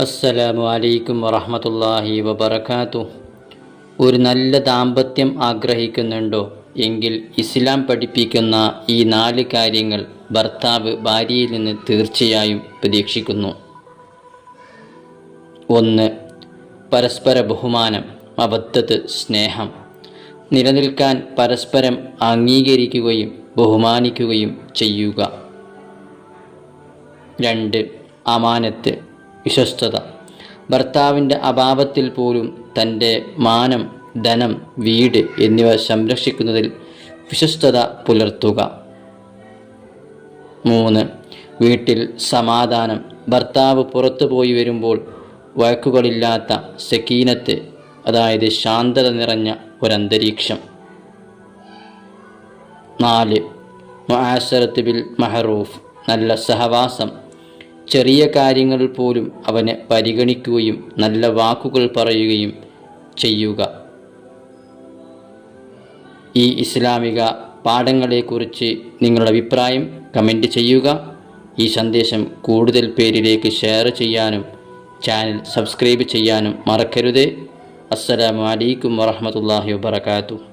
അസ്സലാമു അലൈക്കും വറഹമത്തല്ലാഹി വബർക്കാത്തു ഒരു നല്ല ദാമ്പത്യം ആഗ്രഹിക്കുന്നുണ്ടോ? എങ്കിൽ ഇസ്ലാം പഠിപ്പിക്കുന്ന ഈ നാല് കാര്യങ്ങൾ ഭർത്താവ് ഭാര്യയിൽ നിന്ന് തീർച്ചയായും പ്രതീക്ഷിക്കുന്നു. ഒന്ന് പരസ്പര ബഹുമാനം അബദ്ധത്ത് സ്നേഹം. നിലനിൽക്കാൻ പരസ്പരം അംഗീകരിക്കുകയും ബഹുമാനിക്കുകയും ചെയ്യുക. രണ്ട് അമാനത്ത് വിശ്വസ്തത. ഭർത്താവിന്റെ അഭാവത്തിൽ പോലും തന്റെ മാനം ധനം വീട് എന്നിവ സംരക്ഷിക്കുന്നതിൽ വിശ്വസ്തത പുലർത്തുക. മൂന്ന്. വീട്ടിൽ സമാധാനം. ഭർത്താവ് പുറത്തു പോയി വരുമ്പോൾ വഴക്കുകളില്ലാത്ത സക്കീനത്ത് അതായത് ശാന്തത നിറഞ്ഞ ഒരന്തരീക്ഷം. നാല്. മുആശറത്ത് ബിൽ മഹറൂഫ്. നല്ല സഹവാസം. ചെറിയ കാര്യങ്ങൾ പോലും അവനെ പരിഗണിക്കുകയും നല്ല വാക്കുകൾ പറയുകയും ചെയ്യുക. ഈ ഇസ്ലാമിക പാഠങ്ങളെക്കുറിച്ച് നിങ്ങളുടെ അഭിപ്രായം കമന്റ് ചെയ്യുക. ഈ സന്ദേശം കൂടുതൽ പേരിലേക്ക് ഷെയർ ചെയ്യാനും ചാനൽ സബ്സ്ക്രൈബ് ചെയ്യാനും മറക്കരുത്. അസ്സലാമു അലൈക്കും വറഹ്മത്തുള്ളാഹി വബർക്കാത്തു